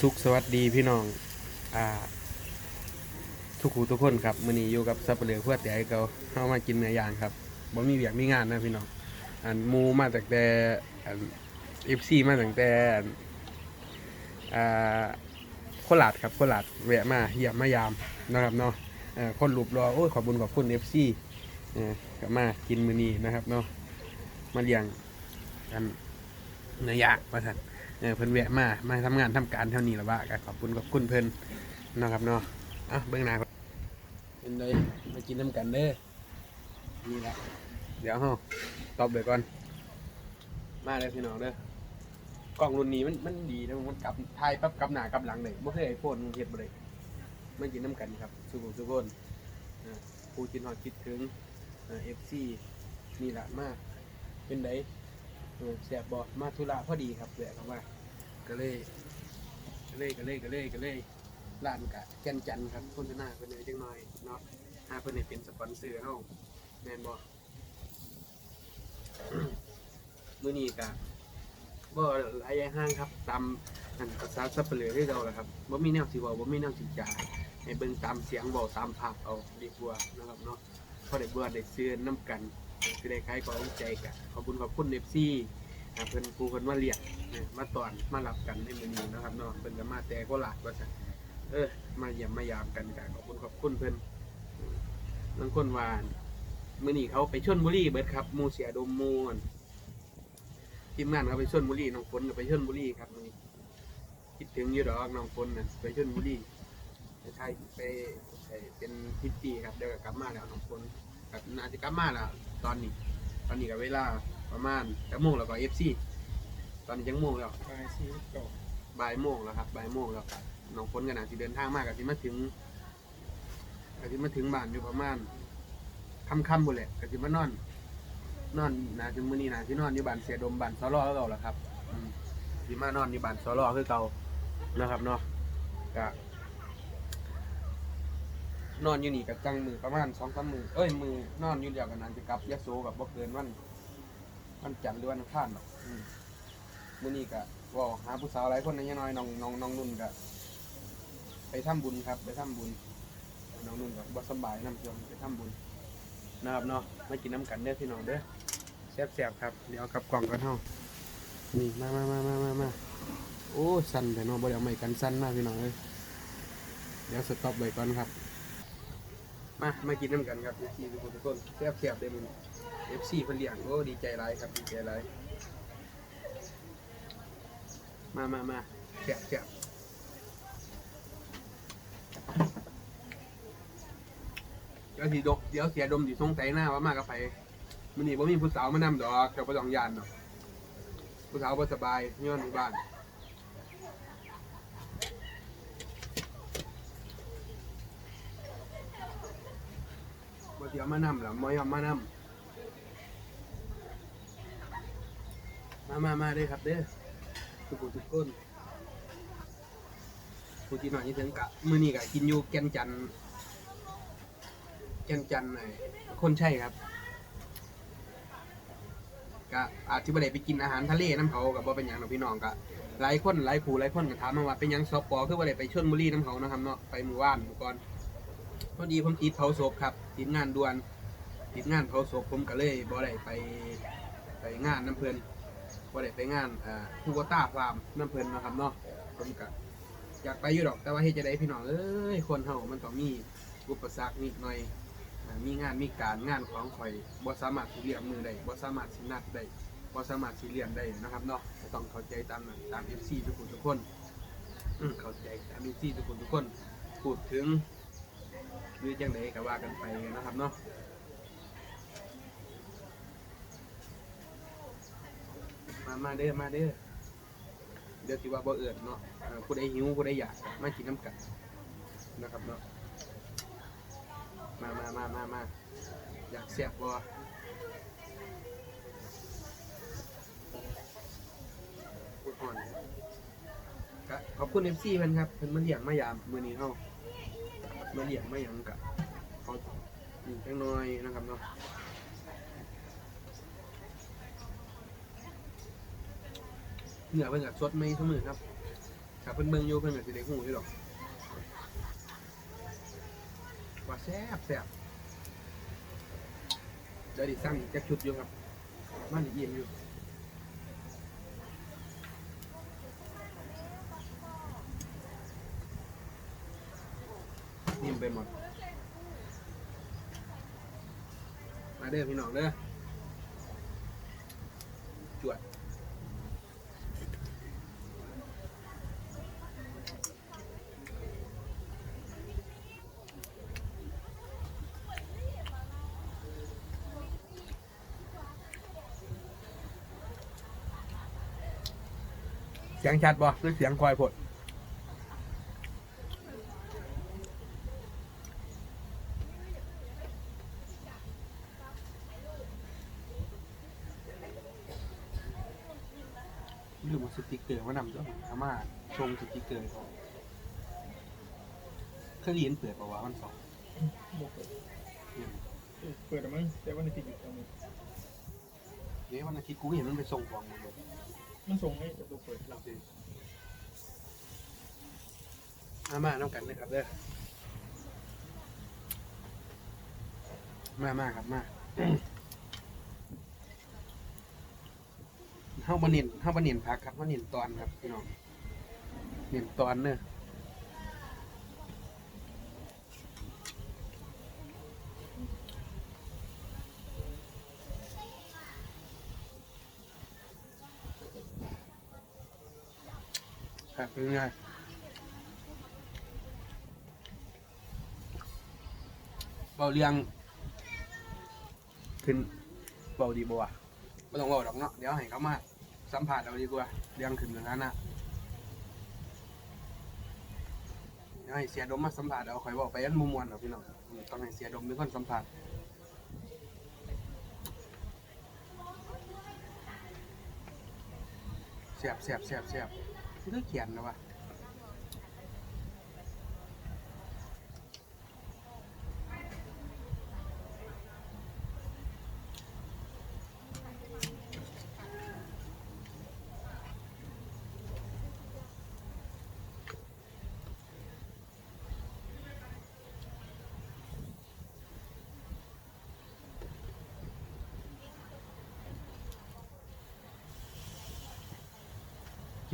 สุขสวัสดีพี่น้อง อ่า ทุกคูทุกคนครับมื้อนี้อยู่กับสับเปลือเพื่อแต่เกาเฮามากินเนื้อย่างครับบ่มีเวียกมีงานนะพี่น้อง อันหมูมาตั้งแต่อัน FC มาตั้งแต่อันอ่าโคราชครับโคราชแวะมาเยี่ยมมายามนะครับเนาะเอ่อคนรูปรอโอ้ยขอบคุญขอบคุณ FC เออก็มากินมื้อนี้นะครับเนาะมาเลี้ยงกันเนื้อย่างว่าซั่น เออเพิ่นแวะมา มาทำงานทำการเท่านี้ละว่าก็ขอบคุณขอบคุณเพิ่นเนาะครับเนาะอะเบื้องหน้าก่อนเป็นไดมากินน้ำกันเด้อนี่แหละเดี๋ยวเฮาตอบเลยก่อน มาเลยพี่น้องเด้อกล้องรุ่นนี้มันมันดีนะมันกลับถ่ายปั๊บกลับหน้ากลับหลังเลยบ่เคยไอโฟนเฮ็ดบ่ได้มากินน้ำกันครับสุขุมสุขคนอ่าผู้กินฮอดคิดถึงอ่า FC นี่แหละมาเป็นได เออแสบบอมาธุระพอดีครับแหละครับว่าก็เลยก็เลยก็เลยก็เลยก็เลยร้านกะแก่นจันทร์ครับโฆษณาเพิ่นเลยจังหน่อยเนาะหาเพิ่นให้เป็นสปอนเซอร์เฮาแม่นบ่มื้อนี้กะบ่หลายอย่างห้างครับตามอันภาษาสับเปลือคือเก่าละครับบ่มีแนวสิเว้าบ่มีแนวสิจ่าให้เบิ่งตามเสียงเว้าตามภาพเอาดีกว่านะครับเนาะพอได้เบื่อได้ซื้อน้ำกัน สิได้ขายของใจกันขอบคุณขอบคุณ FC อ่าเพิ่นครูเพิ่นมาเรียกมาตอนมารับกันในมือนี้นะครับเนาะเพิ่นก็มาแต่โคราชว่าซั่นเออ มาเยี่ยมมายามกันก็ขอบคุณขอบคุณเพิ่นอืมบางคนว่ามื้อนี้เขาไปชลบุรีเบิดครับมูเสียดมมูนทีมงานเขาไปชลบุรีน้องฝนก็ไปชลบุรีครับมือนี้คิดถึงอยู่ดอกน้องฝนน่ะไปชลบุรีไปไทยไปไปเป็นพิตตี้ครับเดี๋ยวก็กลับมาแล้วน้องฝนกับน่าจะกลับมาแล้ว ตอนนี้ ตอนนี้ก็เวลาประมาณจะโมงแล้วก็เอฟซีตอนนี้ยังโมงแล้วปลายชีวิตก่อนบ่ายโมงแล้วครับบ่ายโมงแล้วครับน้องฝนกันนะที่เดินทางมากกับที่มาถึงกับที่มาถึงบ้านอยู่ประมาณค่ำๆบุแหละกับที่มานอน นอนนาถึงมื้อนี้นะที่นอนอยู่บ้านเสียดมบ้านซอลอคือเก่าแหละครับอืมที่มานอนอยู่บ้านซอลอคือเก่านะครับเนาะก็ นอนอยู่นี่กับจังมือประมาณสองสามมือเอ้ยมือนอนอยู่เดียวกันนั้นจะกลับยะโสกับบ่เกินวันวันจันทร์หรือวันอังคารหรอกอืมมื้อนี้ก็ว่าหาผู้สาวหลายคนในะยะน้อยน้องน้องน้องนุ่นก็ไปทำบุญครับ ไปทำบุญน้องนุ่นก็บ่สำบายนำชมไปทำบุญนะครับเนาะมากินน้ำกันเด้อพี่น้องเด้อแซ่บๆครับเดี๋ยวเอากลับกล่องกันเฮานี่มามามามามามาโอ้สั่นแต่เนาะบ่ได้เอาไม้กันสั่นมากพี่น้องเอ้ยเดี๋ยวสต็อปไว้ก่อนครับ มามากินน้ำกันครับ FC ทุกคนทุกคนแซ่บๆเด้อมื้อนี้ FC เพิ่นเลี้ยงโอ้ดีใจหลายครับดีใจหลายมามามาแซ่บแซ่บเดี๋ยวสิดกเดี๋ยวเสียดมสิสงสัยหน้าว่ามากับไผมื้อนี้บ่มีผู้สาวมานำดอกเจ้าบ่ต้องยานดอกผู้สาวบ่สบายย้อนอยู่บ้าน บ่สิเอามานำหรอบ่ยอมมานำมามามาเลยครับเด้อทุกคนทุกคนผู้ที่มาที่ถึงกะมื้อนี้กะกินอยู่แก่นจันทน์แก่นจันทน์ไอ้คนใช่ครับกะอาจจะไม่ได้ไปกินอาหารทะเลน้ำเขากับว่เป็นอย่างเนาะพี่น้องกะหลายคนหลายผู้หลายคนก็ถามมาว่าเป็นหยังสปอคือว่าได้ไปชลบุรีน้ำเขานะครับเนาะไปหมู่บ้านหมู่ก่อน พอดีผมติดเผาศพครับ ติดงานด่วน ติดงานเผาศพผมก็เลยบ่ได้ไปไปงานน้ำเพลินบ่ได้ไปงานอ่าคูโบต้าฟาร์มน้ำเพลินนะครับเนาะผมก็อยากไปอยู่ดอกแต่ว่าเฮ็ดจะได้พี่น้องเอ้ยคนเฮามันต้องมีอุปสรรคนิดหน่อยมีงานมีการงานของข่อยบ่สามารถสิเลี่ยงมือได้บ่สามารถสินัดได้บ่สามารถสิเลี่ยงได้นะครับเนาะต้องเข้าใจตามนั้นตาม FC ทุกคนทุกคนเข้าใจตาม FC ทุกคนทุกคนพูดถึง หรือจังไดก็ว่ากันไปนะครับเนาะมามาเด้อมาเด้อเดี๋ยวสิว่าบ่เอิดเนาะผู้ใดหิวผู้ใดอยากมากินน้ำกันนะครับเนาะมามามามามาอยากเสียบบ่พูดก่อนก็ขอบคุณ FC เพิ่นครับเพิ่นมาเลี้ยงมายามมื้อนี้เฮา มาเลี้ยงมาหยังกะเขาอีกจังน้อยนะครับเนาะเหนือเป็นกับสดไม่เสมอครับถ้าเพิ่นเบิ่งอยู่เพิ่นก็สิได้ฮู้อยู่ดอกว่าแซ่บแซ่บเดี๋ยวดิสั่งอีกจักชุดอยู่ครับมันอีกเยี่ยมอยู่ ไปหมด มาเด้อพี่น้องเด้อจวดเสียงชัดบ่หรือเสียงคอยผดลืมเอาส ติกเกอร์มานำด้วอาม่าชงสติกเกอร์เขาเคยเรียนเปิดปะวัติวันสองเปิดเออเปิดแล้วมั้งแต่ว่าในติดอยู่ตรงนี้เนี่ยวันอาทิตย์กูเห็นมันไปส่งของมดเลยมันส่งให้ประตูเปิดเราอาม่าน้องกันนะครับเด้อมามาครับมา เฮาบ่เน้นเฮาบ่เน้นพักครับเฮาเน้นตอนครับพี่น้องเน้นตอนเนอะครับเป็นไงเบาเรียง ขึ้นเบาดีบ่วไม่ต้องเบาดอกเนาะเดี๋ยวให้เขามา สัมผัสเอาดีกว่าเรียงขึ้นอย่างนั้นนะให้เสียดมมาสัมผัสเอาคอยบอกไปยันมุมมวนเอาพี่น้องต้องให้เสียดมเป็นคนสัมผัสเสียบเสียบเสียบเสียบคือเขียนนะวะ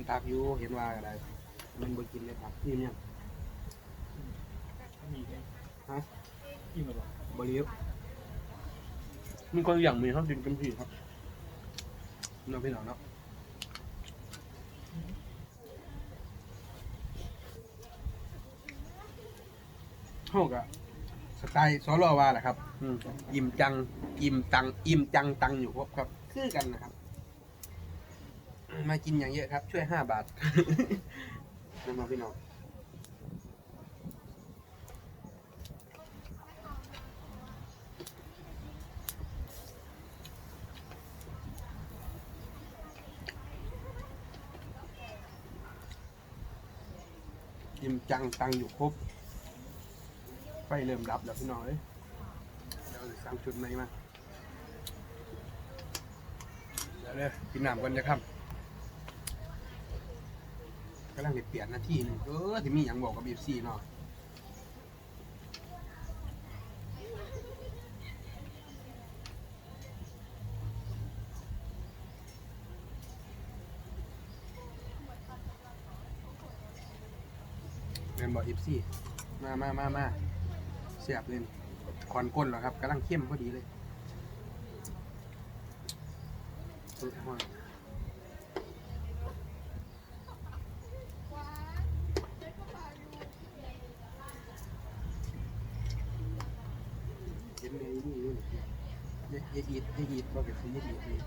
นผักอยู่เห็นว่าอะไรมันบ่กินเลยผักนี่เนี่ยมีไงฮะอิ่มหรือเปล่าบริวมีคนอย่างมีเขากินกันพี่ครับเนาะพี่น้องเนาะเท่ากับสไตล์ซอลอวาแหละครับ อืม อิ่มจัง อิ่มตัง อิ่มจังตังอยู่ครบครับ คือกันนะครับ มากินอย่างเยอะครับ ช่วยห้าบาทนั่นมาพี่น้องยิ้มจังตังอยู่ครบไฟเริ่มดับแล้วพี่น้องเอ้ยเดี๋ยวสั่งชุดไหนมาเดี๋ยวเลยกินน้ำกันจะครับกำลังเปลี่ยนหน้าที่หนึงเออที่มีอย่างบอกกับบีซีเนาะเรนบอกอีซีมามามามาเสียบเลยนี่คอนก้นเหรอครับกำลังเข้มพอดีเลยสุดยอด เห็นในนี่นู่น ยายอีดยายอีดบอกกับซื้อยายอีดนี่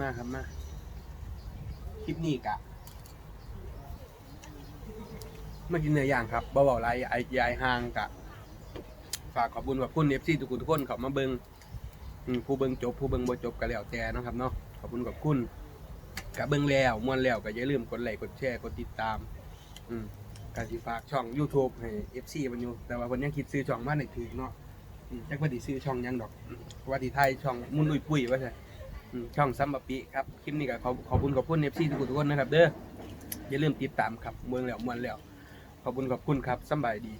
มาครับมาคลิปนี้กะมากินเนื้อย่างครับบ่บอกไรไอ้ยายห่างกะ ฝากขอบคุญขอบคุณเอฟซีทุกคนทุกคนเขามาเบิงผู้เบิงจบ ผู้เบิงบ่จบก็แล้วแต่นะครับเนาะขอบคุณขอบคุณกะเบิงแล้วมวนแล้วก็อย่าลืมกดไลค์กดแชร์กดติดตาม อืม การสิฝากช่อง YouTube ให้ FC มันอยู่ แต่ว่าเพิ่นยังคิดซื้อช่องมาหนถือเนาะอืมจักว่าสิซื้อช่องหยังดอกอืมว่าสิไทยช่องมุนลุยปุ้ยว่าซั่นอืมช่องซัมบะปิครับ คลิปนี้ก็ขอบขอบคุณขอบคุณเอฟซีทุกคนทุกคนนะครับ เด้ออย่าลืมติดตามครับเมืองแล้วมวนแล้ว ขอบคุณขอบคุณครับสำบายดี